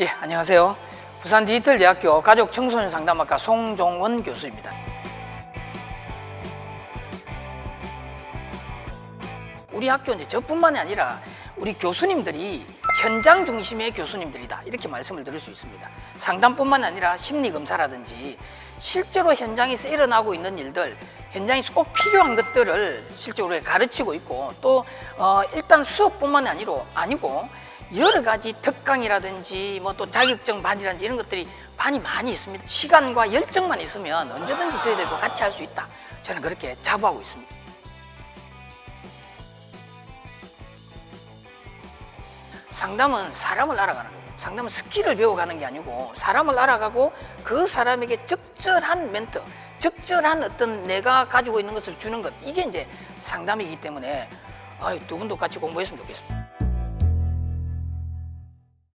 예, 안녕하세요. 부산 디지털 대학교 가족 청소년 상담학과 송종원 교수입니다. 우리 학교 이제 저뿐만이 아니라 우리 교수님들이 현장 중심의 교수님들이다 이렇게 말씀을 드릴 수 있습니다. 상담뿐만 아니라 심리 검사라든지 실제로 현장에서 일어나고 있는 일들, 현장에서 꼭 필요한 것들을 실제로 가르치고 있고 또 어, 일단 수업뿐만 아니로 아니고 여러 가지 특강이라든지 뭐 또 자격증 반이라든지 이런 것들이 반이 많이 있습니다. 시간과 열정만 있으면 언제든지 저희들과 같이 할 수 있다. 저는 그렇게 자부하고 있습니다. 상담은 사람을 알아가는 겁니다. 상담은 스킬을 배워가는 게 아니고 사람을 알아가고 그 사람에게 적절한 멘트, 적절한 어떤 내가 가지고 있는 것을 주는 것 이게 이제 상담이기 때문에 아유, 두 분도 같이 공부했으면 좋겠습니다.